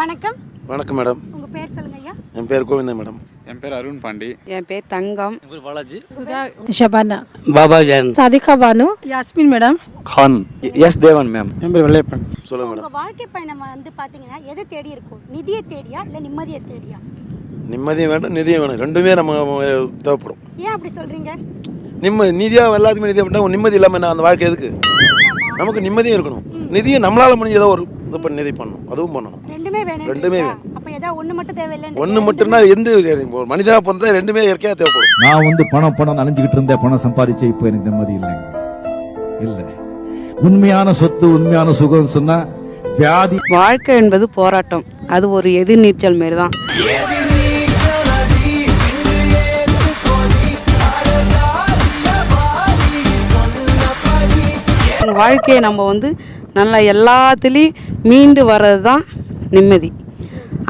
வணக்கம். வணக்கம் மேடம். உங்க பேர் சொல்லுங்க ஐயா. என் பேர் கோவிந்தன் மேடம். என் பேர் அருண் பாண்டி. என் பேர் Thangam. Shabana Baba Jaan Sadhika Banu. Yasmin madam. Khan. S Devan ma'am. என் பேர் வெள்ளையப்பன். சொல்லுங்க மேடம். உங்க வாழ்க்கை பயணம் வந்து பாத்தீங்கன்னா எதை தேடி இருக்கும் நிதியை தேடியா இல்ல நிம்மதியை தேடியா? நிம்மதியும் வேணும் நிதியும் வேணும் ரெண்டுமே நம்ம தேவைப்படும். ஏன் அப்படி சொல்றீங்க? நிம்மதி நிதியாக எல்லாத்துக்குமே நிதியாக பண்ணால் நிம்மதி இல்லாமல் என்ன அந்த வாழ்க்கை எதுக்கு? நமக்கு நிம்மதியும் இருக்கணும். நிதியும் நம்மளால் முடிஞ்ச ஏதோ ஒரு இது பண்ணி நிதி பண்ணணும். அதுவும் பண்ணணும். ரெண்டுமே வேணும் ரெண்டுமே அப்ப ஏதோ ஒண்ணு மட்டும் தேவையில்லை ஒன்று மட்டும்னா எந்த ஒரு மனிதனாக பிறந்தா ரெண்டுமே இயற்கையாக தேவைப்படும். நான் வந்து பணம் பணம் அலைஞ்சுக்கிட்டு இருந்தேன் பணம் சம்பாதிச்ச இப்போ எனக்கு நிம்மதி இல்லைங்க இல்ல. உண்மையான சொத்து உண்மையான சுகம் சொன்னா வியாதி வாழ்க்கை என்பது போராட்டம். அது ஒரு எதிர்நீச்சல் மாரி தான் வாழ்க்கையை நம்ம வந்து நல்லா எல்லாத்துலேயும் மீண்டு வர்றது தான் நிம்மதி.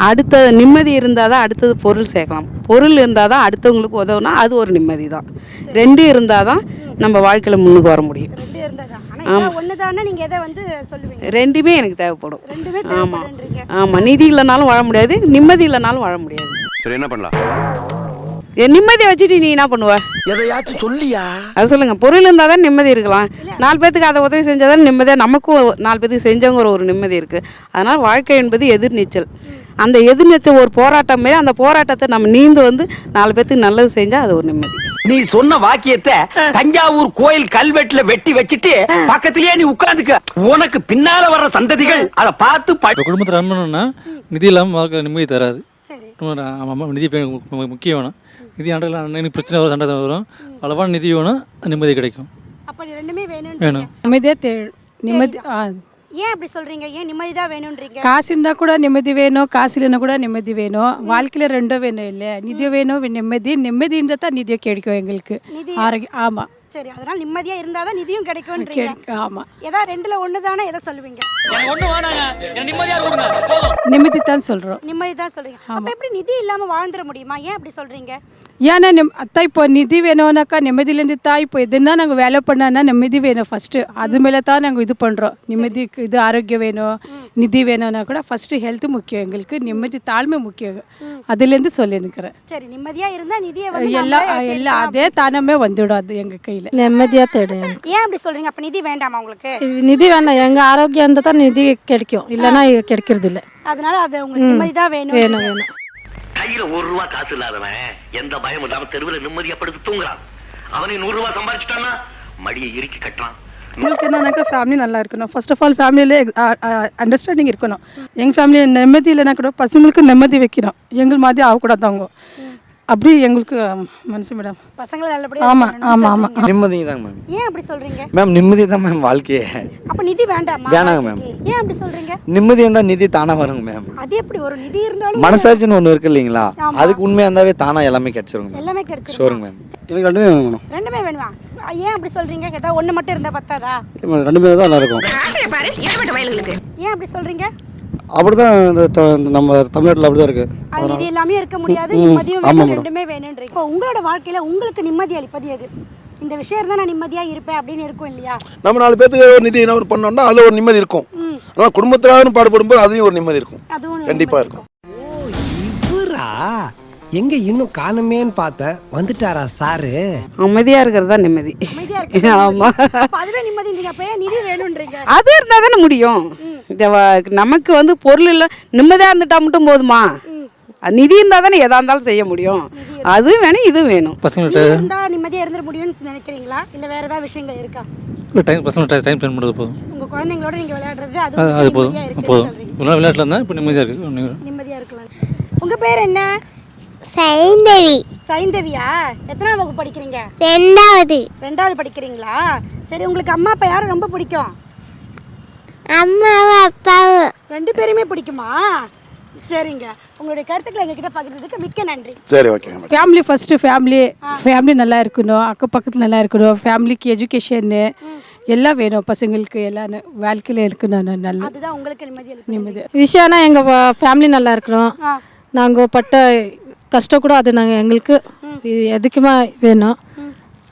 அடுத்த நிம்மதி இருந்தால் தான் அடுத்தது பொருள் சேர்க்கலாம். பொருள் இருந்தால் தான் அடுத்தவங்களுக்கு உதவுனா அது ஒரு நிம்மதி தான் ரெண்டு இருந்தால் தான் நம்ம வாழ்க்கையில் முன்னுக்கு வர முடியும். ரெண்டுமே எனக்கு தேவைப்படும். ரெண்டுமே ஆமாம் ஆமாம் நிதி இல்லைனாலும் வாழ முடியாது. நிம்மதி இல்லைனாலும் வாழ முடியாது. சரி என்ன பண்ணலாம்? நிம்மதியை வச்சுட்டு நீ என்ன பண்ணுவ? எதையாச்சும் சொல்லியா? அது சொல்லுங்க. பொருள் இருந்தால் தான் நிம்மதி இருக்கலாம். நாலு பேத்துக்கு அதை உதவி செஞ்சால் தான் நிம்மதியாக நமக்கும் நாலு பேத்துக்கு செஞ்சவங்கிற ஒரு நிம்மதி இருக்குது அதனால் வாழ்க்கை என்பது எதிர்நீச்சல் அந்த எதிர்நீச்சல் ஒரு போராட்டம் மாரி அந்த போராட்டத்தை நம்ம நீந்து வந்து நாலு பேத்துக்கு நல்லது செஞ்சால் அது ஒரு நிம்மதி. நீ சொன்ன வாக்கியத்தை தஞ்சாவூர் கோயில் கல்வெட்டுல வெட்டி வச்சிட்டு பக்கத்திலேயே நீ உட்கார்ந்துக்க உனக்கு பின்னால வர்ற சந்ததிகள் அதை பார்த்து குடும்பத்தை ரன் பண்ணணும்னா நிதி இல்லாமல் நிம்மதி தராது. ஆமாம் நிதி முக்கியம் வேணும். நிதி ஆண்டில் அன்னைக்கு பிரச்சனை வரும் சண்டை வரும். அளவான நிதி வேணும் நிம்மதி கிடைக்கும். அப்ப ரெண்டுமே வேணும் வேணும். நிம்மதியே தே நிம்மதி ஆ, ஏன் அப்படி சொல்றீங்க? ஏன் நிம்மதி தான் வேணும்ன்றீங்க? காசு இருந்தா கூட நிம்மதி வேணும் காசு இல்லைன்னா கூட நிம்மதி வேணும். வாழ்க்கையில ரெண்டும் வேணும் இல்ல நிதியும் வேணும் நிம்மதி. நிம்மதி இருந்தா தான் நிதியை கிடைக்கும் எங்களுக்கு. நிதி ஆரோக்கியம் ஆமா. சரி அதனால நிம்மதியா இருந்தாதான் நிதியும் கிடைக்கும்ன்றீங்க. கிடைக்கும் ஆமா. ஏதா ரெண்டுல ஒண்ணுதானே எதை சொல்லுவீங்க? நிம்மதி தான் சொல்றோம். நிம்மதி தான் சொல்றீங்க. அப்ப எப்படி நிதி இல்லாம வாழ்ந்துட முடியுமா? ஏன் அப்படி சொல்றீங்க? ஏன்னா நிம் அத்தா இப்போ நிதி வேணும்னாக்கா நிம்மதியிலேருந்து தான் இப்போ எதுனா நாங்கள் வேலை பண்ணோன்னா நிம்மதி வேணும் ஃபஸ்ட்டு அது மேலே தான் நாங்கள் இது பண்ணுறோம் நிம்மதிக்கு இது ஆரோக்கியம் வேணும் நிதி வேணும்னா கூட ஃபஸ்ட்டு ஹெல்த் முக்கியம் எங்களுக்கு நிம்மதி தாழ்மை முக்கியம். அதுலேருந்து சொல்லினுக்கிறேன் சரி நிம்மதியா இருந்தா நிதியை எல்லாம் எல்லாம் அதே தானமே வந்துடும் அது எங்கள் கையில். நிம்மதியாக தேடும் ஏன் அப்படி சொல்றீங்க? அப்ப நிதி வேண்டாமா உங்களுக்கு? நிதி வேணாம். எங்கள் ஆரோக்கியம் இருந்தால் தான் நிதி கிடைக்கும். இல்லைன்னா கிடைக்கிறது இல்லை அதனால அது உங்களுக்கு நிம்மதி தான் வேணும் வேணும் வேணும். கையில ஒரு ரூபா காசு இல்லாதவன் எந்த பயம் இல்லாம தெருவில் நிம்மதியா படுத்து தூங்குறான். அவனை நூறு ரூபா சம்பாதிச்சுட்டானா மடியை இறுக்கி கட்டுறான். உங்களுக்கு என்னன்னாக்கா ஃபேமிலி நல்லா இருக்கணும். ஃபர்ஸ்ட் ஆஃப் ஆல் ஃபேமிலியில அண்டர்ஸ்டாண்டிங் இருக்கணும். எங்கள் ஃபேமிலி நிம்மதி இல்லைன்னா கூட பசங்களுக்கு நிம்மதி வைக்கணும். எங்கள் மாதிரி ஆகக்கூடாது அவங்க. அப்படி எங்களுக்கு மனசு மேடம். பசங்களை நல்லபடியா ஆமா, ஆமா, ஆமா. நிம்மதிங்க தாங்க மேம். ஏன் அப்படி சொல்றீங்க? மேம் நிம்மதி தான் மேம் வாழ்க்கையே. அப்ப நிதி வேண்டாமா? வேணாங்க மேம். ஏன் அப்படி சொல்றீங்க? நிம்மதி இருந்தால் நிதி தானா வருங்க மேம். அது எப்படி ஒரு நிதி இருந்தாலும் மனசாட்சின்னு ஒன்று இருக்கு இல்லைங்களா. அதுக்கு உண்மையாக இருந்தாவே தானா எல்லாமே கிடைச்சிருங்க எல்லாமே கிடைச்சிரும் ஷோருங்க மேம். எனக்கு ரெண்டுமே வேணும் ரெண்டுமே வேணுமா? ஏன் அப்படி சொல்றீங்க? ஏதாவது ஒண்ணு மட்டும் இருந்தா பத்தாதா? ரெண்டுமே தான் நல்லா இருக்கும். ஏன் அப்படி சொல்றீங்க? அப்படிதான் இந்த நம்ம தமிழ்நாட்டில் அப்படிதான் இருக்கு. அது நிதி இல்லாம இருக்க முடியாது. நிம்மதியும் வேணும். ரெண்டுமே வேணும்ன்றீங்க. இப்போ உங்களோட வாழ்க்கையில உங்களுக்கு நிம்மதி அளிப்பது எது? இந்த விஷயம் இருந்தா நான் நிம்மதியா இருப்பேன் அப்படின்னு இருக்கும் இல்லையா? நம்ம நாலு பேத்துக்கு ஒரு நிதி என்ன ஒரு பண்ணோம்னா அதில் ஒரு நிம்மதி இருக்கும். ஆனால் குடும்பத்திலாரும் பாடுபடும்போது அதுலேயும் ஒரு நிம்மதி இருக்கும். அதுவும் கண்டிப்பாக இருக்கும். எங்க இன்னும் காணுமேன்னு பார்த்தேன் வந்துட்டாரா சாரு? அமைதியாக இருக்கிறது தான் நிம்மதி. அமைதியா இருக்கு அப்ப அதுவே நிம்மதின்றீங்க அப்ப நிதி வேணும்ன்றீங்க அது இருந்தால் தானே முடியும். நமக்கு வந்து பொருள் இல்லை நிம்மதியாக இருந்துட்டா மட்டும் போதுமா? அது நிதி இருந்தால் தானே எதா இருந்தாலும் செய்ய முடியும். அது வேணும் இது வேணும். பசங்கள்ட்ட நிதி இருந்தா நிம்மதியா இருந்துட முடியும்னு நினைக்கிறீங்களா? இல்ல வேற ஏதாவது விஷயங்கள் இருக்கா? இல்லை டைம் பசங்கள்ட்ட டைம் ஸ்பெண்ட் பண்ணுறது போதும். உங்க குழந்தைங்களோட நீங்க விளையாடுறது அது போதும் நிம்மதியா போதும். விளையாட்டில் இருந்தால் இப்போ நிம்மதியாக இருக்குது நிம்மதியா இருக்கலாம். உங்க பேர் என்ன? சைந்தவி. சைந்தவியா? எத்தனாவது வகுப்பு படிக்கிறீங்க? ரெண்டாவது. ரெண்டாவது படிக்கிறீங்களா? சரி உங்களுக்கு அம்மா அப்பா யாரும் ரொம்ப பிடிக்கும்? அம்மாவும் அப்பாவும். ரெண்டு பேருமே பிடிக்குமா? சரிங்க. உங்களுடைய கருத்துக்களை எங்ககிட்ட பகிர்ந்ததுக்கு மிக்க நன்றி. சரி madam family first family family நல்லா இருக்கணும். அக்கம் பக்கத்தில் நல்லா இருக்கணும். ஃபேமிலிக்கு எஜுகேஷன்னு எல்லாம் வேணும். பசங்களுக்கு எல்லாம் வாழ்க்கையில் இருக்கணும். நல்ல அதுதான் உங்களுக்கு நிம்மதி நிம்மதி. விஷயம்னா எங்கள் ஃபேமிலி நல்லா இருக்கணும். நாங்கள் பட்ட கஷ்டம் கூட அது நாங்கள் எங்களுக்கு இது எதுக்குமே வேணும்.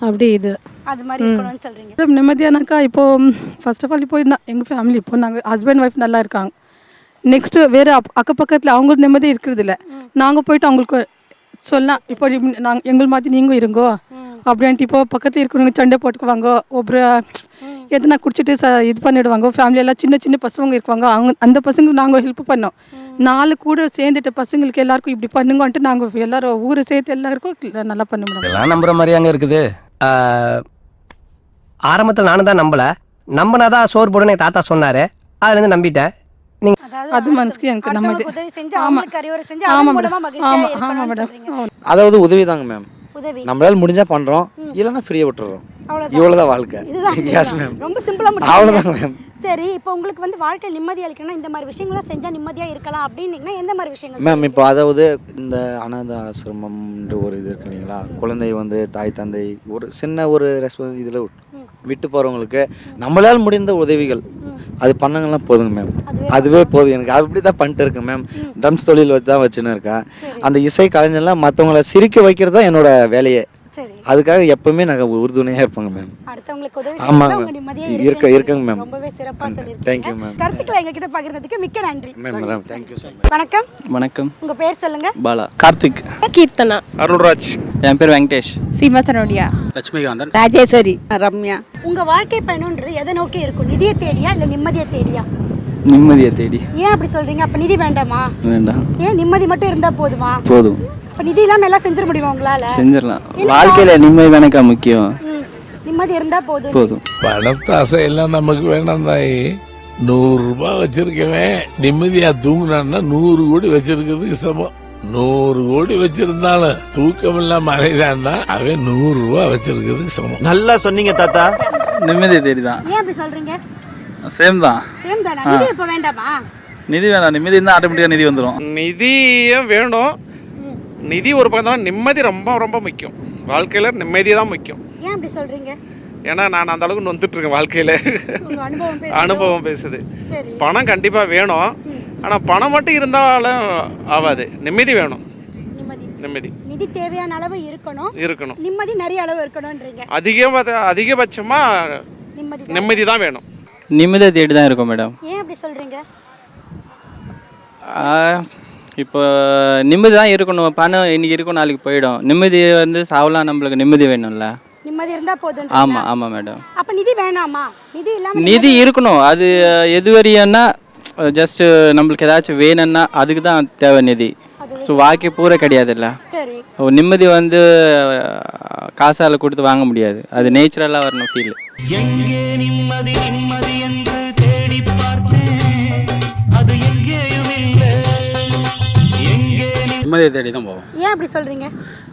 அப்படி இது. அது மாதிரி இருக்கணும்னு சொல்றீங்க. மேடம் நிம்மதியானாக்கா இப்போ ஃபர்ஸ்ட் ஆஃப் ஆல் இப்போ எங்கள் ஃபேமிலி இப்போ நாங்கள் ஹஸ்பண்ட் ஒய்ஃப் நல்லா இருக்காங்க. நெக்ஸ்ட்டு வேறு அக் அக்கப்பக்கத்தில் அவங்க நிம்மதி இருக்கிறது இல்லை நாங்கள் போயிட்டு அவங்களுக்கு சொல்லலாம் இப்போ நாங்கள் எங்கள் மாதிரி நீங்கள் இருங்கோ. அப்படின்ட்டு இப்போ பக்கத்தில் இருக்கிறவங்க சண்டை போட்டுக்குவாங்க ஒவ்வொரு எதனா குடிச்சிட்டு ச இது பண்ணிடுவாங்க எல்லாம் சின்ன சின்ன பசங்க இருக்குவாங்க அவங்க அந்த பசங்க நாங்கள் ஹெல்ப் பண்ணோம். நாலு கூட சேர்ந்துட்ட பசங்களுக்கு எல்லாருக்கும் இப்படி பண்ணுங்கன்ட்டு நாங்கள் எல்லாரும் ஊரை சேர்த்து எல்லாருக்கும் நல்லா பண்ண முடியும் இதெல்லாம் நம்புற மாதிரியாங்க இருக்குது. ஆரம்பத்தில் நானும் தான் நம்பல. நம்பினாதான் சோறு போடுன்னு தாத்தா சொன்னாரு. அதுல இருந்து நம்பிட்டேன் அது மனசுக்கு எனக்கு நம்ம இது அடுத்தவங்களுக்கு உதவி செஞ்சு ஆமா. அவங்களுக்கு அறிவுரை செஞ்சு ஆமா அவங்க மேடம். மூலமா மகிழ்ச்சியா ஆமா, ஆமா இருக்கணும்னு மேடம். அதாவது உதவி தாங்க மேம். உதவி. நம்மளால முடிஞ்சா பண்றோம். இல்லைன்னா ஃப்ரீயாக விட்டுறோம். அவ்வளவுதான். இவ்வளோதான் வாழ்க்கை. இதுதான். ரொம்ப சிம்பிளா முடியும் மேம் சரி இப்போ உங்களுக்கு வந்து வாழ்க்கை நிம்மதி அளிக்கணும்னா இந்த மாதிரி விஷயங்கள்லாம் செஞ்சா நிம்மதியா இருக்கலாம் அப்படின்னீங்கன்னா எந்த மாதிரி விஷயங்கள் மேம் இப்போ அதாவது இந்த அனாத ஆசிரமம்ன்ற ஒரு இது இருக்கு இல்லைங்களா? குழந்தை வந்து தாய் தந்தை ஒரு சின்ன ஒரு ரெஸ்பான்ஸ் இதில் விட்டு போகிறவங்களுக்கு நம்மளால் முடிந்த உதவிகள். அது பண்ணங்கன்னா போதுங்க மேம் அதுவே போதும். எனக்கு அப்படி தான் பண்ணிட்டு இருக்கேன் மேம் ட்ரம்ஸ் தொழில் வச்சு தான் வச்சுன்னு இருக்கேன். அந்த இசை கலைஞர்லாம் மற்றவங்கள சிரிக்க வைக்கிறது தான் என்னோட வேலையே. சரி. அதுக்காக எப்பவுமே நாங்கள் உறுதுணையாக இருப்போங்க மேம் அடுத்தவங்களுக்கு உதவி ஆமாங்க செஞ்சா அவங்க மேம். நிம்மதியா இருக்க- இருக்கங்க. மேம். ரொம்பவே சிறப்பா Thank சொல்லிருக்கீங்க you, ma'am. கருத்துக்களை எங்ககிட்ட பகிர்ந்ததுக்கு மிக்க நன்றி. மேம் மேடம் தேங்க்யூ மச் வணக்கம். வணக்கம். உங்க பேர் சொல்லுங்க. பாலா. கார்த்திக். கீர்த்தனா. அருள்ராஜ் என் பேர் வெங்கடேஷ். சீமாசனோடியா லட்சுமிகாந்தன். ராஜேஸ்வரி. ரம்யா. உங்க வாழ்க்கை பயணம்ன்றது எதை நோக்கி இருக்கும்? நிதியை தேடியா இல்ல நிம்மதியை தேடியா? நிம்மதியை தேடி. ஏன் அப்படி சொல்றீங்க? அப்ப நிதி வேண்டாமா? வேண்டாம். ஏன் நிம்மதி மட்டும் இருந்தா போதுமா? போதும். அப்ப நிதி இல்லாம எல்லாம் செஞ்சிட முடியுமா உங்களால? செஞ்சிடலாம். வாழ்க்கையில நிம்மதி தானேக்கா முக்கியம். நிம்மதி இருந்தா போதும். போதும். பணத்தாசை எல்லாம் நமக்கு வேணாம் தாயி. நூறு ரூபாய் வச்சிருக்கவன் நிம்மதியா தூங்குனான்னா நூறு கோடி வச்சிருக்கிறதுக்கு சமம். நூறு கோடி வச்சிருந்தாலும் தூக்கம் இல்லாம அலைதான்னா அவன் நூறு ரூபாய் வச்சிருக்கிறதுக்கு சமம். நல்லா சொன்னீங்க தாத்தா. நிம்மதியை தேடி தான் ஏன் அப்படி சொல்றீங்க? சேம் தான். சேம் தானா? நிதி இப்ப வேண்டாமா? நிதி வேணாம். நிம்மதி இருந்தால் ஆட்டோமேட்டிக்காக நிதி வந்துடும் நிதியும் வேணும். நிதி ஒரு பக்கம் தான் நிம்மதி ரொம்ப ரொம்ப முக்கியம். வாழ்க்கையில் நிம்மதி தான் முக்கியம். ஏன் அப்படி சொல்றீங்க? ஏன்னா நான் அந்த அளவுக்கு நொந்துட்டு இருக்கேன் வாழ்க்கையில். உங்க அனுபவம் பேசுதோ? அனுபவம் பேசுது. சரி. பணம் கண்டிப்பாக வேணும். ஆனால் பணம் மட்டும் இருந்தாலும் ஆகாது. நிம்மதி வேணும். நிம்மதி. நிம்மதி. நிதி தேவையான அளவு இருக்கணும். இருக்கணும். நிம்மதி நிறைய அளவு இருக்கணும்ன்றீங்க. அதிகம் அதிகபட்சமாக நிம்மதி தான். நிம்மதி தான் வேணும். நிம்மதியை தேடி தான் இருக்கும் மேடம். ஏன் அப்படி சொல்றீங்க? இப்போ நிம்மதி தான் இருக்கணும் பணம் இன்னைக்கு இருக்கும் நாளைக்கு போயிடும். நிம்மதி வந்து சாவலாம் நம்மளுக்கு நிம்மதி வேணும்ல. நிம்மதி இருந்தா போதும் ஆமாம் ஆமாம் மேடம். அப்ப நிதி வேணாமா? நிதி இல்லாம நிதி இருக்கணும். அது எது வரையன்னா ஜஸ்ட் நம்மளுக்கு ஏதாச்சும் வேணும்னா அதுக்கு தான் தேவை நிதி. ஸோ வாழ்க்கை பூரா கிடையாதுல்ல. சரி. ஸோ நிம்மதி வந்து காசால கொடுத்து வாங்க முடியாது. அது நேச்சுரலாக வரணும் ஃபீல் எங்கே நிம்மதி நிம்மதி என்று நிம்மதியை தேடி தான் போவோம். ஏன் அப்படி சொல்றீங்க?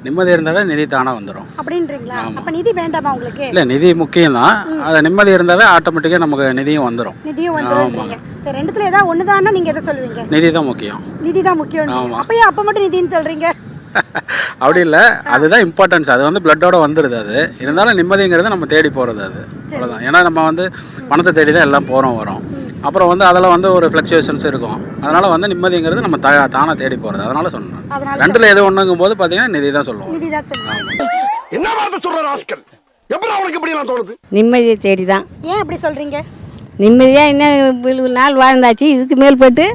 நிம்மதி இருந்தாலே நிதி தானாக வந்துடும் அப்படின்றீங்களா? அப்ப நிதி வேண்டாமா உங்களுக்கு? இல்லை நிதி முக்கியம் தான் அது நிம்மதி இருந்தாலே ஆட்டோமேட்டிக்காக நமக்கு நிதியும் வந்துடும் நிதியும் வந்துருன்றீங்க சரி ரெண்டுத்துல ஏதாவது ஒண்ணுதான்னா நீங்க எதை சொல்லுவீங்க? நிதி தான் முக்கியம். நிதி தான் முக்கியம் ஆமா. அப்ப ஏன் அப்ப மட்டும் நிதின்னு சொல்றீங்க? அப்படி இல்லை. அதுதான் இம்பார்ட்டன்ஸ் அது வந்து பிளட்டோட வந்துடுது அது. இருந்தாலும் நிம்மதிங்கிறது நம்ம தேடி போகிறது அது. அவ்வளோதான் ஏன்னா நம்ம வந்து பணத்தை தேடி தான் எல்லாம் போகிறோம் வரோம். அப்புறம் வந்து அதில் வந்து ஒரு ஃப்ளக்சுவேஷன்ஸ் இருக்கும். அதனால் வந்து நிம்மதிங்கிறது நம்ம த தானாக தேடி போகிறது அதனால சொன்னேன் அதனால ரெண்டில் எது ஒன்றுங்கும் போது பார்த்தீங்கன்னா நிதி தான் சொல்லுவோம். நிதி தான் சொல்லுவாங்க என்ன வார்த்தை சொல்ற ராஸ்கல் எப்படி அவனுக்கு இப்படி நான் தோணுது? நிம்மதியை தேடி தான் ஏன் அப்படி சொல்றீங்க? நிம்மதியாக இன்னும் நாள் வாழ்ந்தாச்சு இதுக்கு மேல்பட்டு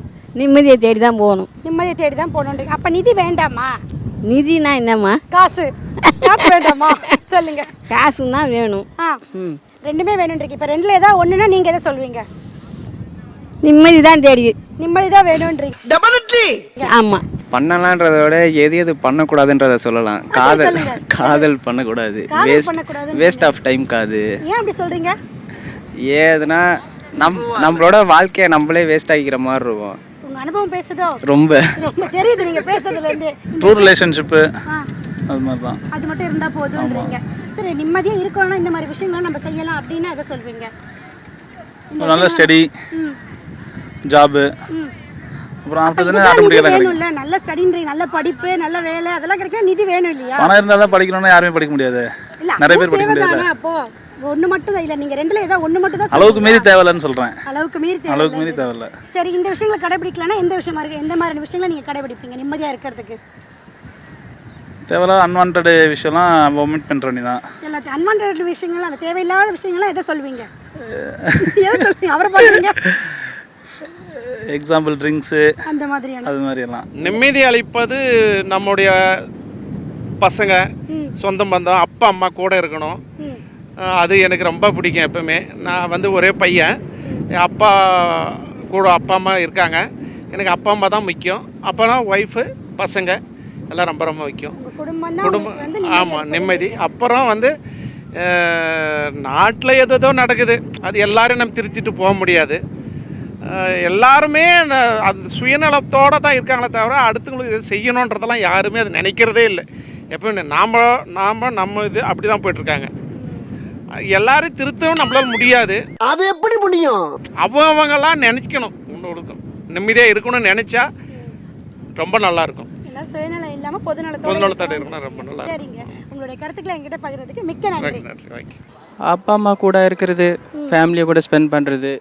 நிம்மதியை தேடி தான் போகணும். நிம்மதியை தேடி தான் போகணுன்றீங்க அப்ப நிதி வேண்டாமா? நிதினா என்னம்மா? காசு. காசு வேண்டாமா? சொல்லுங்க. காசும் தான் வேணும். ஆ. ரெண்டுமே வேணுன்றீங்க இப்ப ரெண்டுல ஏதாவது ஒண்ணுன்னா நீங்க எதை சொல்வீங்க நிம்மதி தான் தேடி. நிம்மதி தான் டெபினெட்லி ஆமாம் பண்ணலான்றத விட எது எது பண்ணக்கூடாதுன்றத சொல்லலாம். காதல். காதல் பண்ணக்கூடாது. வேஸ்ட். வேஸ்ட் ஆஃப் டைம் காது. ஏன் அப்படி சொல்றீங்க? ஏதுனா நம் நம்மளோட வாழ்க்கையை நம்மளே வேஸ்ட் ஆகிக்கிற மாதிரி இருக்கும். உங்க அனுபவம் பேசுதோ? ரொம்ப. ரொம்ப தெரியுது நீங்க பேசுறதுல இருந்து ட்ரூ ரிலேஷன்ஷிப்பு ஆ, அது மாதிரி தான் அது மட்டும் இருந்தா போதும்ன்றீங்க சரி நிம்மதியா இருக்கணும்னா இந்த மாதிரி விஷயங்கள் நம்ம செய்யலாம் அப்படின்னா எதை சொல்வீங்க? நல்ல ஸ்டடி ஜாபு. அப்புறம் இதுதான் நிதி ஆட்டோமேட்டிக்காக கிடைக்கும் வேணும்ல நல்ல ஸ்டடின்றீங்க நல்ல படிப்பு நல்ல வேலை அதெல்லாம் கிடைக்க நிதி வேணும் இல்லையா? பணம் இருந்தால் தான் படிக்கணும்னா யாருமே படிக்க முடியாது. நிறைய பேர் படிக்க முடியாது. அப்போ? ஒண்ணு மட்டும் தான் இல்ல நீங்க ரெண்டுல ஏதாவது ஒண்ணு மட்டும் தான் அளவுக்கு மீறி? தேவையில்லைன்னு சொல்கிறேன் அளவுக்கு மீறி தேவை அளவுக்கு மீறி தேவையில்ல. சரி இந்த விஷயங்களை கடைபிடிக்கலன்னா எந்த விஷயமா இருக்கு? எந்த மாதிரியான விஷயங்களை நீங்க கடைபிடிப்பீங்க? நிம்மதியா இருக்கிறதுக்கு. தேவையில்லாத அன்வான்ட் விஷயம்லாம் ஒமிட் பண்ணுற வேண்டி தான் எல்லாத்தையும் அன்வான்ட் விஷயங்கள் அந்த தேவையில்லாத விஷயங்கள்லாம் எதை சொல்வீங்க? எதை சொல்வீங்க? அவரை பார்க்குறீங்க எக்ஸாம்பிள் ட்ரிங்க்ஸு அந்த மாதிரியான. அது மாதிரி எல்லாம் நிம்மதி அளிப்பது நம்முடைய பசங்க சொந்தம் பந்தம் அப்பா அம்மா கூட இருக்கணும். அது எனக்கு ரொம்ப பிடிக்கும் எப்பவுமே. நான் வந்து ஒரே பையன். என் அப்பா கூட அப்பா அம்மா இருக்காங்க. எனக்கு அப்பா அம்மா தான் முக்கியம். அப்போனா ஒய்ஃபு பசங்க எல்லாம் ரொம்ப ரொம்ப முக்கியம். குடும்பம் ஆமாம் நிம்மதி. அப்புறம் வந்து நாட்டில் எதோ நடக்குது. அது எல்லாரும் நம்ம திருச்சிட்டு போக முடியாது. எல்லாருமே அது சுயநலத்தோடு தான் இருக்காங்களே தவிர அடுத்தவங்களுக்கு இது செய்யணுன்றதெல்லாம் யாருமே அது நினைக்கிறதே இல்லை. எப்பவுமே நாம் நாம் நம்ம இது அப்படி தான் போயிட்டுருக்காங்க. எல்லாரும் திருத்தவும் நம்மளால முடியாது. அது எப்படி முடியும்? அவங்கெல்லாம் நினைக்கணும் இன்னொரு நிம்மதியாக இருக்கணும்னு நினச்சா ரொம்ப நல்லாயிருக்கும். சுயநலம் இல்லாம பொதுநலத்தோட பொதுநலத்தோட இருக்கணும். இருக்கணும் ரொம்ப நல்லா இருக்கும். சரிங்க. உங்களுடைய கருத்துக்களை என்கிட்ட பகிர்றதுக்கு மிக்க நன்றி. நன்றி வாங்கி அப்பா அம்மா கூட இருக்கிறது ஃபேமிலியை கூட ஸ்பெண்ட் பண்ணுறது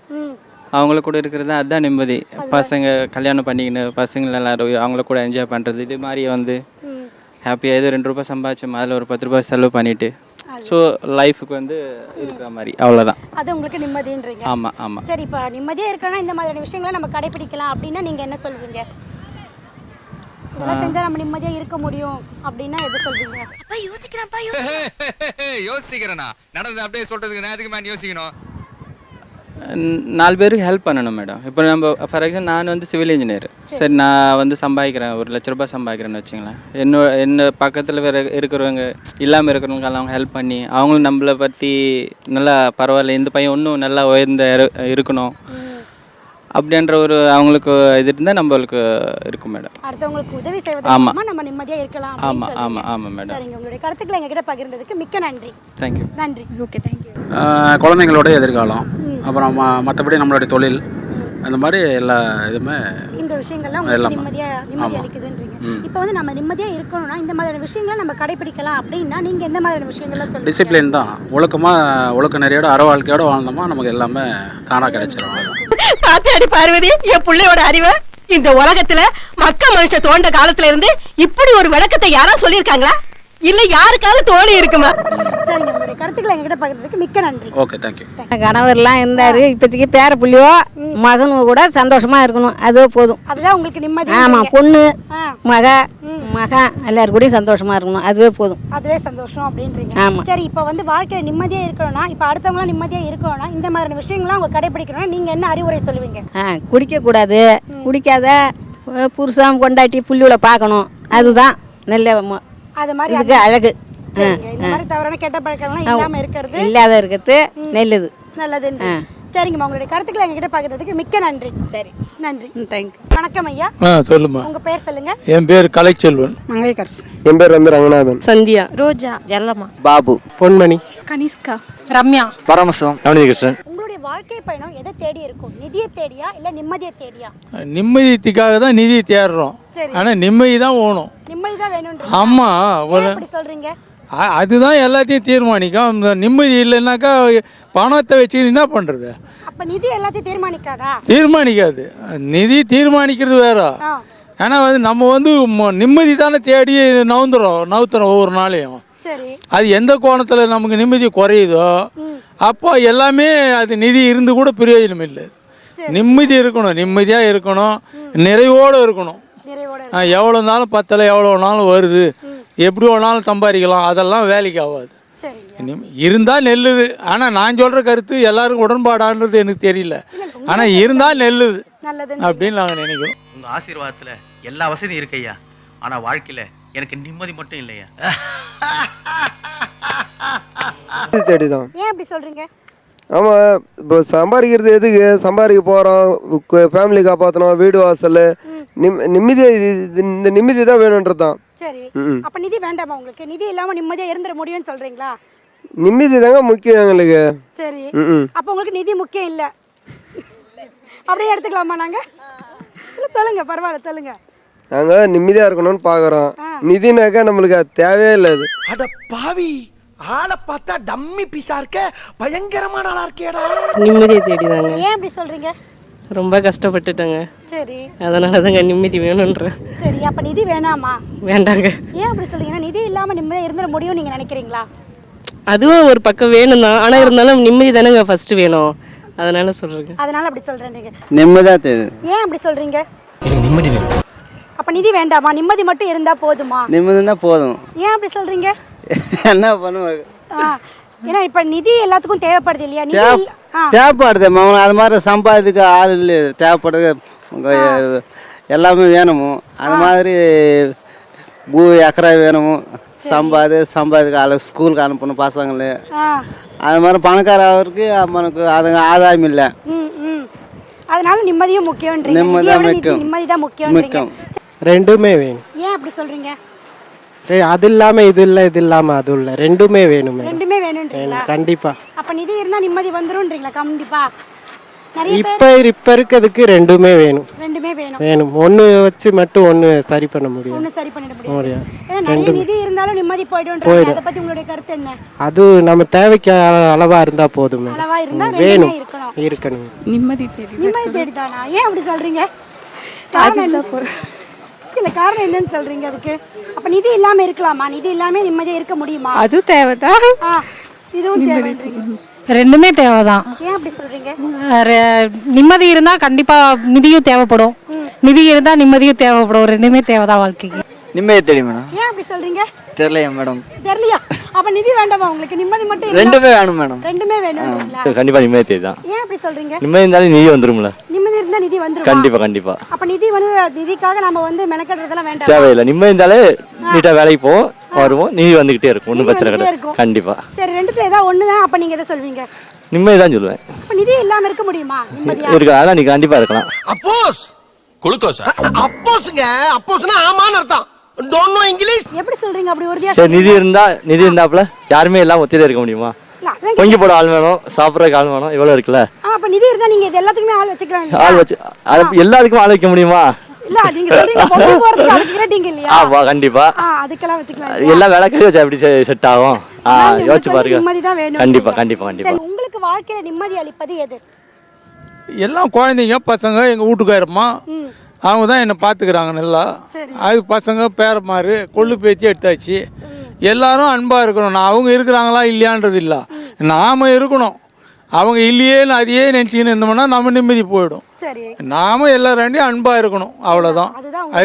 அவங்கள கூட இருக்கிறது அதுதான் நிம்மதி. பசங்க கல்யாணம் பண்ணிக்கின்னு பசங்க எல்லாரும் அவங்கள கூட என்ஜாய் பண்ணுறது இது மாதிரி வந்து ஹாப்பியாக ஏதோ ரெண்டு ரூபாய் சம்பாதிச்சோம் அதில் ஒரு பத்து ரூபாய் செலவு பண்ணிவிட்டு ஸோ லைஃபுக்கு வந்து இருக்கிற மாதிரி அவ்வளோதான் அது உங்களுக்கு நிம்மதின்றீங்க. ஆமாம் ஆமாம் சரி இப்போ நிம்மதியாக இருக்கணும்னா இந்த மாதிரியான விஷயங்களை நம்ம கடைபிடிக்கலாம் அப்படின்னா நீங்கள் என்ன சொல்வீங்க? இதெல்லாம் நம்ம நிம்மதியாக இருக்க முடியும் அப்படின்னா எது சொல்வீங்க? யோசிக்கிறேனா? நடந்தது அப்படியே சொல்றதுக்கு நான் எதுக்கு மேன் யோசிக்கணும்? நாலு பேருக்கு ஹெல்ப் பண்ணணும் மேடம் இப்போ நம்ம ஃபார் எக்ஸாம்பிள் நான் வந்து சிவில் இன்ஜினியர் சரி. நான் வந்து சம்பாதிக்கிறேன். ஒரு லட்ச ரூபாய் சம்பாதிக்கிறேன்னு வச்சுங்களேன் என்னோட என்ன பக்கத்தில் வேறு இருக்கிறவங்க இல்லாமல் இருக்கிறவங்க அவங்க ஹெல்ப் பண்ணி அவங்களும் நம்மளை பற்றி நல்லா பரவாயில்ல. இந்த பையன் இன்னும் நல்லா உயர்ந்த இரு- இருக்கணும். அப்படின்ற ஒரு அவங்களுக்கு இது இருந்தால் நம்மளுக்கு இருக்கும் மேடம் அடுத்தவங்களுக்கு உதவி செய்வது ஆமா. மூலமா நம்ம நிம்மதியாக இருக்கலாம் ஆமாம் ஆமாம். ஆமாம் மேடம் சரிங்க. உங்களுடைய கருத்துக்களை எங்ககிட்ட பகிர்ந்ததுக்கு மிக்க நன்றி. தேங்க்யூ நன்றி. ஓகே தேங்க்யூ குழந்தைங்களோட எதிர்காலம் அப்புறம் மற்றபடி நம்மளுடைய தொழில் அந்த மாதிரி எல்லா இதுவுமே இந்த விஷயங்கள்லாம் உங்களுக்கு எல்லாமே. நிம்மதியா நிம்மதி. அளிக்குதுன்றீங்க. இப்போ வந்து நம்ம நிம்மதியா இருக்கணும்னா இந்த மாதிரியான விஷயங்களை நம்ம கடைபிடிக்கலாம் அப்படின்னா நீங்க எந்த மாதிரியான விஷயங்கள்லாம் சொல்லுவீங்க டிசிப்ளின் தான். ஒழுக்கமாக ஒழுக்க நெறியோட அற வாழ்க்கையோட வாழ்ந்தோமா நமக்கு எல்லாமே தானாக கிடைச்சிரும். அவ்வளவுதான். பாத்தியாடி பார்வதி என் பிள்ளையோட அறிவை. இந்த உலகத்துல மக்க மனுஷ தோண்ட காலத்துல இருந்து இப்படி ஒரு விளக்கத்தை யாரா சொல்லியிருக்காங்களா? இல்ல யாருக்காவது தோணி இருக்குமா? சரிங்க உங்களுடைய கருத்துக்களை எங்ககிட்ட பகிர்ந்ததுக்கு மிக்க நன்றி. ஓகே தேங்க்யூ கணவர்லாம் இருந்தார் இப்போதைக்கு பேர புள்ளியோ மகனும் கூட சந்தோஷமா இருக்கணும் அதுவே போதும். அதுதான் உங்களுக்கு நிம்மதி ஆமாம் பொண்ணு. மக மகன் எல்லாரும் கூடயும் சந்தோஷமா இருக்கணும் அதுவே போதும். அதுவே சந்தோஷம் அப்படின்றீங்க. ஆமா. சரி இப்போ வந்து வாழ்க்கையில நிம்மதியா இருக்கணும்னா இப்போ அடுத்தவங்களாம் நிம்மதியா இருக்கணும்னா இந்த மாதிரியான விஷயங்கள்லாம் அவங்க கடைபிடிக்கணும்னா நீங்க என்ன அறிவுரை சொல்லுவீங்க? ஆ குடிக்கக்கூடாது. குடிக்காத அஹ், புருஷன் கொண்டாட்டி புள்ளியோட பார்க்கணும். அதுதான் நல்ல அது மாதிரி இதுக்கு அழகு. இந்த மாதிரி தவறான கெட்ட பழக்கம்லாம் இல்லாம இருக்கிறது. இல்லாத இருக்கிறது. நல்லது. நல்லதுன்னு சரிங்கம்மா. உங்களுடைய கருத்துக்களை எங்ககிட்ட பகிர்ந்ததுக்கு மிக்க நன்றி. சரி. நன்றி. தேங்க்யூ வணக்கம் ஐயா. ஆ சொல்லுமா உங்க பேர் சொல்லுங்க. என் பேர் கலைச்செல்வன். மங்கையக்கரசு என் பேர் வந்து ரங்கநாதன். சந்தியா. ரோஜா. ஜல்லம்மா பாபு. பொன்மணி. கனிஷ்கா. ரம்யா. பரமசம் நவநீதகிருஷ்ணன் உங்களுடைய வாழ்க்கை பயணம் எதை தேடி இருக்கும்? நிதியை தேடியா இல்ல நிம்மதியை தேடியா? நிம்மதிக்காக தான் நிதி தேடுறோம். சரி. ஆனால் நிம்மதி தான் ஓணும். நிம்மதி தான் வேணும்ன்ற ஆமாம் ஒரு அப்படி சொல்றீங்க? அ- அதுதான் எல்லாத்தையும் தீர்மானிக்கும். இந்த நிம்மதி இல்லைன்னாக்கா பணத்தை வச்சு என்ன பண்ணுறது அப்ப நிதி எல்லாத்தையும் தீர்மானிக்காதா? தீர்மானிக்காது. நிதி தீர்மானிக்கிறது வேற. ஆ. ஆனால் வந்து நம்ம வந்து ம- நிம்மதி தானே தேடி நவுந்துறோம் நவுத்துறோம் ஒவ்வொரு நாளையும். சரி. அது எந்த கோணத்தில் நமக்கு நிம்மதி குறையுதோ அப்போ எல்லாமே அது நிதி இருந்து கூட பிரயோஜனம் இல்லை. நிம்மதி இருக்கணும் நிம்மதியாக இருக்கணும் நிறைவோடு இருக்கணும். எவ்வளோ இருந்தாலும் பத்தலை எவ்வளோ வேணாலும் வருது. எப்படி வேணாலும் சம்பாதிக்கலாம். அதெல்லாம் வேலைக்கு ஆகாது. இருந்தால் நெல்லுது. ஆனால் நான் சொல்கிற கருத்து எல்லாருக்கும் உடன்பாடான்றது எனக்கு தெரியல. ஆனால் இருந்தால் நெல்லுது அப்படின்னு நாங்கள் நினைக்கிறோம். உங்க ஆசீர்வாதத்துல எல்லா வசதியும் இருக்கையா ஆனா வாழ்க்கையில எனக்கு நிம்மதி மட்டும் இல்லையா? தேடி தான் ஏன் அப்படி சொல்றீங்க? ஆமாம் இப்போ சம்பாதிக்கிறது எதுக்கு? சம்பாதிக்க போகிறோம் ஃபேமிலி காப்பாற்றணும் வீடு வாசல். நிம் நிம்மதி இது- இந்த நிம்மதி தான் வேணுன்றது தான் சரி. அப்ப நிதி வேண்டாமா உங்களுக்கு? நிதி இல்லாம நிம்மதியா இருந்துட முடியும்னு சொல்றீங்களா? நிம்மதி தாங்க முக்கியம் எங்களுக்கு. சரி. அப்ப உங்களுக்கு நிதி முக்கியம் இல்ல. அப்படியே எடுத்துக்கலாமா நாங்க? இல்ல சொல்லுங்க பரவாயில்ல சொல்லுங்க. நாங்கள் நிம்மதியாக இருக்கணும்னு பார்க்குறோம் நிதினாக்கா நம்மளுக்கு அது தேவையே இல்லை அது. அட பாவி! ஆளை பார்த்தா டம்மி பீஸா இருக்க பயங்கரமான ஆளா இருக்கேடா. நிம்மதியை தேடிதாங்க. ஏன் அப்படி சொல்றீங்க? ரொம்ப கஷ்டப்பட்டுட்டேங்க. சரி. அதனால தாங்க நிம்மதி வேணுன்றேன் சரி அப்ப நிதி வேணாமா? வேண்டாங்க. ஏன் அப்படி சொல்றீங்கன்னா நிதி இல்லாம நிம்மதியா இருந்துட முடியும் நீங்க நினைக்கிறீங்களா? அதுவும் ஒரு பக்கம் வேணும் தான். ஆனால் இருந்தாலும் நிம்மதி தானேங்க ஃபஸ்ட்டு வேணும். அதனால சொல்கிறேங்க அதனால அப்படி சொல்றேன் நிம்மதியாக தெரியுது ஏன் அப்படி சொல்றீங்க? எனக்கு நிம்மதி வேணும். அப்ப நிதி வேண்டாமா? நிம்மதி மட்டும் இருந்தா போதுமா? நிம்மதினா போதும். ஏன் அப்படி சொல்றீங்க? என்ன பண்ணுவாங்க? ஆ, ஏன்னா இப்ப நிதி எல்லாத்துக்கும் தேவைப்படுது இல்லையா? தேவைப்படுது மாமன் அது மாதிரி சம்பாதிக்க ஆள் இல்லை தேவைப்படுது எல்லாமே வேணுமோ? அது மாதிரி பூ எக்கரா வேணுமோ? சம்பாதி சம்பாதிக்க ஆள் ஸ்கூலுக்கு அனுப்பணும் பசங்களை. ஆ, அது மாதிரி பணக்கார அவருக்கு அவனுக்கு அதுங்க ஆதாயம் இல்லை. அதனால நிம்மதியும் முக்கியம். நிதி- நிம்மதி தான் முக்கியம்ன்றீங்க. முக்கியம் ரெண்டுமே வேணும். ஏன் அப்படி சொல்றீங்க? அது இல்லாம இது இல்லை இது இல்லாம அது இல்லை. ரெண்டுமே வேணும். மேடம் ரெண்டுமே வேணும்ன்றீங்களா? வேணும் கண்டிப்பா. அப்ப நிதி இருந்தா நிம்மதி வந்துரும்ன்றீங்களா? கண்டிப்பா. நிறைய இப்ப இப்ப இருக்கிறதுக்கு ரெண்டுமே வேணும். ரெண்டுமே வேணும். வேணும். ஒன்று வச்சு மட்டும் ஒன்று சரி பண்ண முடியும் ஒண்ணு சரி பண்ணிட முடியாது. முடியாது. ஏன்னா நிறைய ரெண்டுமே நிதி இருந்தாலும் நிம்மதி போயிடும்ன்றாங்க. போயிடும். அதை பத்தி உங்களுடைய கருத்து என்ன? அது நம்ம தேவைக்கு அளவா இருந்தா போதும். மேடம். அளவா இருந்தா ரெண்டுமே வேணும். இருக்கணும். இருக்கணும். நிம்மதி தேடி நிம்மதி தேடிதானா? ஏன் அப்படி சொல்றீங்க? காரணம் என்ன? இல்ல காரணம் என்னன்னு சொல்றீங்க அதுக்கு? அப்ப நிதி இல்லாம இருக்கலாமா? நிதி இல்லாம நிம்மதியா இருக்க முடியுமா? அது தேவைதான் ஆ, இதுவும் தேவைன்றீங்க. ரெண்டுமே தேவைதான் ஏன் அப்படி சொல்றீங்க? ரெ- நிம்மதி இருந்தால் கண்டிப்பாக நிதியும் தேவைப்படும். நிதி இருந்தால் நிம்மதியும் தேவைப்படும். ரெண்டுமே தேவைதான் வாழ்க்கைக்கு? நிம்மதியை தெரியும் மேடம். ஏன் அப்படி சொல்றீங்க? தெரியலையா மேடம் தெரியலையா? அப்ப நிதி வேண்டாமா உங்களுக்கு? நிம்மதி மட்டும் ரெண்டுமே வேணும் மேடம் ரெண்டுமே வேணும்ன்றீங்களா கண்டிப்பா நிம்மதி தான் ஏன் அப்படி சொல்றீங்க? நிம்மதி இருந்தாலும் நிதி வந்துரும்ல. நிம்மதி இருந்தா நிதி வந்துரும்? கண்டிப்பா கண்டிப்பா. அப்ப நிதி வந்து நிதிக்காக நம்ம வந்து மெனக்கட்டுறதெல்லாம் வேண்டாம்? தேவையில்லை. நிம்மதி இருந்தாலே நீட்டா வேலைக்கு போவோம் வருவோம். நிதி வந்துகிட்டே இருக்கும். ஒன்றும் நிதி பிரச்சனை கிடையாது. கண்டிப்பா. சரி ரெண்டுத்துல ஏதாவது ஒண்ணுதான் அப்ப நீங்க எதை சொல்வீங்க? நிம்மதி தான் சொல்லுவேன். அப்ப நிதி இல்லாம இருக்க முடியுமா? நிம்மதியா? இருக்கு. அதான் நீ கண்டிப்பா இருக்கலாம். அப்போஸ்! குளுக்கோஸ்? அப்போஸ்ங்க. அப்போஸ்னா ஆமான்னு அர்த்தம். டோன்ட் நோ இங்கிலீஷ் எப்படி சொல்றீங்க? அப்படி உறுதியா சரி நிதி இருந்தா நிதி இருந்தாப்புல யாருமே எல்லாம் ஒத்திலே இருக்க முடியுமா? பொங்கி போட ஆள் வேணும் சாப்பிட்றதுக்கு ஆள் வேணும் இவ்வளோ இருக்குல்ல? அப்ப நிதி இருந்தா நீங்க இது எல்லாத்துக்குமே ஆள் வச்சுக்கலாம் இல்லையா? ஆள் வச்சு அது எல்லாத்துக்கும் ஆள் வைக்க முடியுமா? இல்ல நீங்க சொல்றீங்க பொங்கி போறதுக்கு அதுக்கு கேட்டீங்க இல்லையா? ஆமா கண்டிப்பா. ஆ, அதுக்கெல்லாம் வச்சுக்கலாம் அது இல்லையா? எல்லா வேலைக்காரையும் வச்சா எப்படி செட் ஆகும்? யோசிச்சு பாருங்க. கண்டிப்பா கண்டிப்பா கண்டிப்பா. உங்களுக்கு வாழ்க்கையில நிம்மதி அளிப்பது எது? எல்லாம் குழந்தைங்க பசங்க எங்கள் வீட்டுக்காரம்மா ம். அவங்க தான் என்னை பார்த்துக்கிறாங்க நல்லா. அது பசங்க பேரமாரு கொள்ளு பேச்சு எடுத்தாச்சு. எல்லாரும் அன்பாக இருக்கணும். நான் அவங்க இருக்கிறாங்களா இல்லையான்றது இல்லை. நாம் இருக்கணும். அவங்க இல்லையேன்னு அதையே நினச்சிக்கின்னு இருந்தோம்னா நம்ம நிம்மதி போயிடும். நாம எல்லாராண்டியும் அன்பாக இருக்கணும். அவ்வளோதான்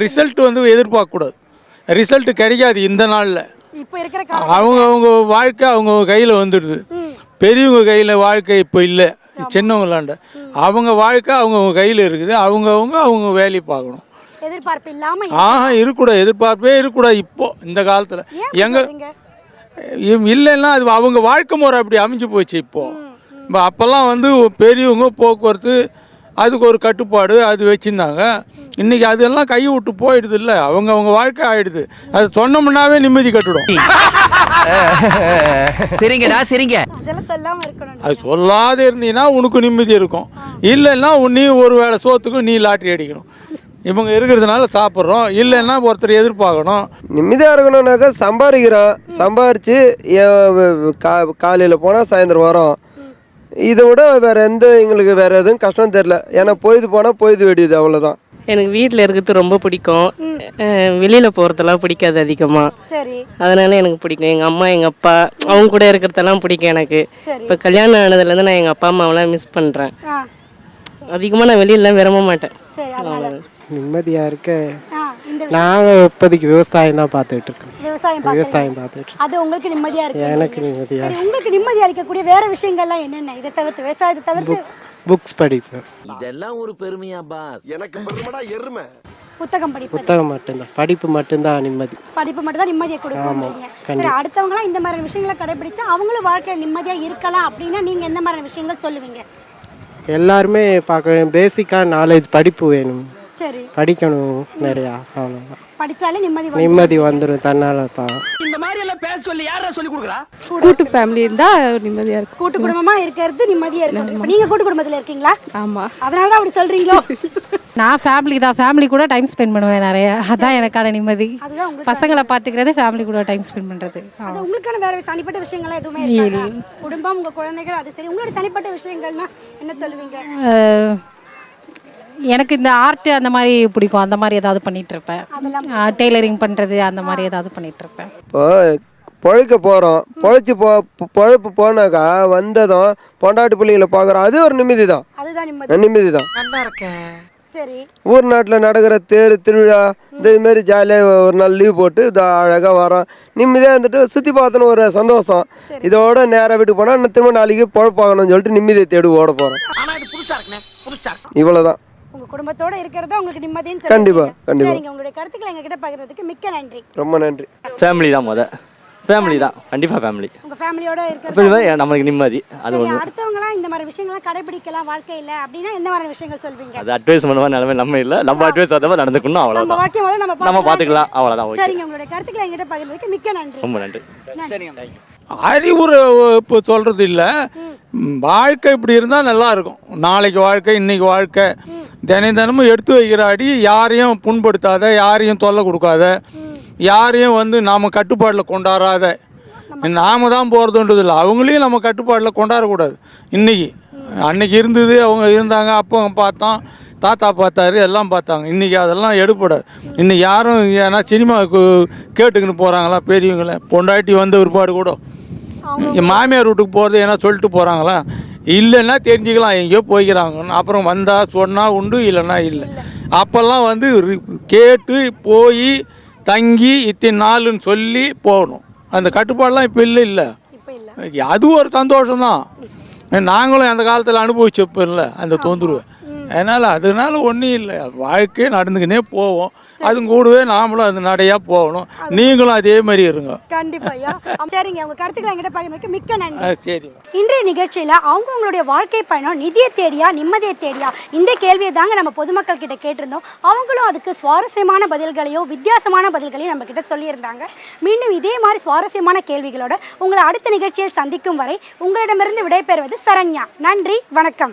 ரிசல்ட் வந்து எதிர்பார்க்கக்கூடாது. ரிசல்ட் கிடைக்காது இந்த நாளில். அவங்க அவங்க வாழ்க்கை அவங்க கையில் வந்துடுது. பெரியவங்க கையில் வாழ்க்கை இப்போ இல்லை. சின்னவங்களாண்ட அவங்க வாழ்க்கை அவங்கவுங்க கையில் இருக்குது. அவங்கவுங்க அவங்க வேலையை பார்க்கணும். எதிர்பார்ப்பு இல்லாம ஆஹா இருக்கக்கூடாது. எதிர்பார்ப்பே இருக்கக்கூடாது இப்போ இந்த காலத்தில். எங்க சொல்றீங்க? இம் இல்லைன்னா அது அவங்க வாழ்க்கை முறை அப்படி அமைஞ்சு போச்சு இப்போ. இப்போ அப்போல்லாம் வந்து பெரியவங்க போக்குவரத்து அதுக்கு ஒரு கட்டுப்பாடு அது வச்சுருந்தாங்க. இன்னைக்கு அதெல்லாம் கை விட்டு போயிடுது இல்லை. அவங்க அவங்க வாழ்க்கை ஆயிடுது. அது சொன்னோம்னாவே நிம்மதி கட்டுடும். சரிங்கடா சரிங்க. அதெல்லாம் சொல்லாம இருக்கணும் அது சொல்லாத இருந்தீங்கன்னா உனக்கு நிம்மதி இருக்கும். இல்லைன்னா உன் நீ ஒரு வேளை சோத்துக்கு நீ லாட்டரி அடிக்கணும். இவங்க இருக்கிறதுனால சாப்பிட்றோம். இல்லைன்னா ஒருத்தர் எதிர்பார்க்கணும். நிம்மதியாக இருக்கணும்னாக்கா சம்பாதிக்கிறோம். சம்பாரித்து கா காலையில் போனால் சாயந்தரம் வரோம். இதை விட வேறு எந்த எங்களுக்கு வேறு எதுவும் கஷ்டம் தெரில ஏன்னா பொழுது போனால் பொழுது வெடியுது அவ்வளோதான் எனக்கு வீட்டில் இருக்கிறது ரொம்ப பிடிக்கும். வெளியில் போகிறதெல்லாம் பிடிக்காது அதிகமாக சரி. அதனால எனக்கு பிடிக்கும். எங்கள் அம்மா எங்கள் அப்பா அவங்க கூட இருக்கிறதெல்லாம் பிடிக்கும் எனக்கு. சரி. இப்போ கல்யாணம் ஆனதுலேருந்து நான் எங்கள் அப்பா அம்மாவெல்லாம் மிஸ் பண்ணுறேன் ஆ. அதிகமாக நான் வெளியிலலாம் விரும்ப மாட்டேன். சரி அதனால. அவ்வளவுதான். நிம்மதியா இருக்க. ஆ இந்த நாங்க இப்போதைக்கு விவசாயம் தான் பார்த்துட்டு இருக்கோம். விவசாயம் விவசாயம். பார்த்துட்டு அது உங்களுக்கு நிம்மதியா இருக்கு? எனக்கு நிம்மதியா சரி உங்களுக்கு நிம்மதி அளிக்கக்கூடிய வேற விஷயங்கள்லாம் என்னென்ன? இதை தவிர்த்து விவசாயத்தை தவிர்த்து புக்ஸ் படிப்பேன் இதெல்லாம் ஒரு பெருமையா பாஸ். எனக்கு பெருமைடா எருமை. புத்தகம் படிப்பது. புத்தகம் மட்டும்தான். படிப்பு மட்டும்தான் நிம்மதி. படிப்பு மட்டும் தான் நிம்மதியை கொடுக்குறீங்க சரி. அடுத்தவங்களாம் இந்த மாதிரி விஷயங்களை கடைபிடிச்சா அவங்களும் வாழ்க்கையில நிம்மதியா இருக்கலாம் அப்படின்னா நீங்க எந்த மாதிரி விஷயங்கள் சொல்லுவீங்க? எல்லாருமே பார்க்க பேசிக்காக நாலேஜ் படிப்பு வேணும். சரி. படிக்கணும் நிறையா அவ்வளோதான் படிச்சாலே நிம்மதி வந்துரும். நிம்மதி வந்துடும் தன்னால் தான் இந்த மாதிரி எல்லாம் பேச சொல்லி யாரா சொல்லி கொடுக்குறா? கூட்டு ஃபேமிலி இருந்தால் நிம்மதியாக இருக்கும். கூட்டு குடும்பமா இருக்கிறது நிம்மதியா இருக்கும். இப்ப நீங்க கூட்டு குடும்பத்துல இருக்கீங்களா? ஆமாம் அதனால தான் அப்படி சொல்றீங்களோ? நான் ஃபேமிலி தான். ஃபேமிலி கூட டைம் ஸ்பெண்ட் பண்ணுவேன் நிறைய. அதான் எனக்கான நிம்மதி. அதுதான் உங்களுக்கு பசங்களை பார்த்துக்கிறது ஃபேமிலி கூட டைம் ஸ்பெண்ட் பண்ணுறது அது உங்களுக்கான வேற தனிப்பட்ட விஷயங்கள் எதுவுமே இருக்காதா? குடும்பம் உங்க குழந்தைகள் அது சரி. உங்களோட தனிப்பட்ட விஷயங்கள்னா என்ன சொல்லுவீங்க? எனக்கு இந்த ஆர்ட் அந்த மாதிரி பிடிக்கும். அந்த மாதிரி ஏதாவது பண்ணிட்டு இருப்பேன் டெய்லரிங் பண்ணுறது அந்த மாதிரி ஏதாவது பண்ணிட்டு இருப்பேன் இப்போ பொழைக்க போகிறோம் பொழைச்சி போ பொழைப்பு போனாக்கா வந்ததும் பொண்டாட்டி பிள்ளைங்களை பார்க்குறோம் அது ஒரு நிம்மதி தான் அதுதான் நிம்மதி. தான் நல்லா இருக்க சரி. ஊர் நாட்டில் நடக்கிற தேர் திருவிழா இந்த இதுமாரி ஜாலியாக ஒரு நாள் லீவ் போட்டு இது அழகாக வரோம். நிம்மதியாக இருந்துட்டு சுற்றி பார்த்தோன்னு ஒரு சந்தோஷம். இதோட நேராக வீட்டுக்கு போனால் திரும்ப நாளைக்கு பொழப்பாகணும்னு சொல்லிட்டு நிம்மதியை தேடி ஓட போகிறோம் இவ்வளோதான் குடும்பத்தோட இருக்கிறது உங்களுக்கு நிம்மதின்னு கண்டிப்பா. கண்டிப்பா. சரிங்க உங்களுடைய கருத்துக்களை எங்ககிட்ட பகிர்றதுக்கு மிக்க நன்றி. ரொம்ப நன்றி. ஃபேமிலி தான் முத. ஃபேமிலி தான். கண்டிப்பாக ஃபேமிலி உங்க ஃபேமிலியோட இருக்கிறது நமக்கு நிம்மதி. அது ஒன்று அடுத்தவங்களாம் இந்த மாதிரி விஷயங்கள்லாம் கடைபிடிக்கலாம் வாழ்க்கையில அப்படின்னா எந்த மாதிரி விஷயங்கள் சொல்வீங்க? அது அட்வைஸ் பண்ண மாதிரி நிலைமை நம்ம இல்லை. நம்ம அட்வைஸ் மாதிரி நடந்துக்கணும் நம்ம அவ்வளோதான் வாழ்க்கை முதல்ல நம்ம நம்ம பார்த்துக்கலாம். அவ்வளோதான் சரிங்க உங்களுடைய கருத்துக்களை எங்கிட்ட பகிர்ந்ததுக்கு மிக்க நன்றி. ரொம்ப நன்றி. நன்றி. அறிவுரை இப்போ சொல்கிறது இல்லை. வாழ்க்கை இப்படி இருந்தால் நல்லா இருக்கும். நாளைக்கு வாழ்க்கை இன்னைக்கு வாழ்க்கை. தினம் தினமும் எடுத்து வைக்கிற அடி யாரையும் புண்படுத்தாத யாரையும் தொல்லை கொடுக்காத யாரையும் வந்து நாம் கட்டுப்பாட்டில் கொண்டாடாத நாம தான் போகிறதுன்றது இல்லை. அவங்களையும் நம்ம கட்டுப்பாட்டில் கொண்டாடக்கூடாது. இன்னைக்கு அன்னைக்கு இருந்தது அவங்க இருந்தாங்க அப்போ பார்த்தோம் தாத்தா பார்த்தாரு எல்லாம் பார்த்தாங்க. இன்றைக்கி அதெல்லாம் எடுப்படாது இன்னைக்கு யாரும் ஏன்னா சினிமாவுக்கு கேட்டுக்கின்னு போகிறாங்களா பெரியவங்கள? பொண்டாட்டி வந்த ஒருபாடு கூட. மாமியார் வீட்டுக்கு போகிறது ஏன்னா சொல்லிட்டு போகிறாங்களா இல்லைன்னா தெரிஞ்சுக்கலாம் எங்கேயோ போய்க்கிறாங்கன்னு. அப்புறம் வந்தால் சொன்னால் உண்டு இல்லைன்னா இல்லை. அப்போல்லாம் வந்து கேட்டு போய் தங்கி இத்தனை நாளுன்னு சொல்லி போகணும். அந்த கட்டுப்பாடெல்லாம் இப்போ இல்லை இல்லை. அது ஒரு சந்தோஷம்தான். நாங்களும் அந்த காலத்தில் அனுபவிச்சப்போ இல்லை அந்த தொந்தரவு. அதனால் அதனால ஒன்றும் இல்லை. வாழ்க்கையே நடந்துக்கினே போவோம். அது கூடவே நாமளும் அது நடையாக போகணும். நீங்களும் அதே மாதிரி இருங்க. கண்டிப்பா ஐயா. சரிங்க. உங்க கருத்துக்களை எங்கிட்ட பகிர்ந்ததுக்கு மிக்க நன்றி. சரி இன்றைய நிகழ்ச்சியில் அவங்கவுங்களுடைய வாழ்க்கை பயணம் நிதியை தேடியா நிம்மதியை தேடியா? இந்த கேள்வியை தாங்க நம்ம பொதுமக்கள் கிட்ட கேட்டிருந்தோம். அவங்களும் அதுக்கு சுவாரஸ்யமான பதில்களையோ வித்தியாசமான பதில்களையும் நம்ம கிட்ட சொல்லியிருந்தாங்க. மீண்டும் இதே மாதிரி சுவாரஸ்யமான கேள்விகளோட உங்களை அடுத்த நிகழ்ச்சியில் சந்திக்கும் வரை உங்களிடமிருந்து விடைபெறுவது சரண்யா. நன்றி. வணக்கம்.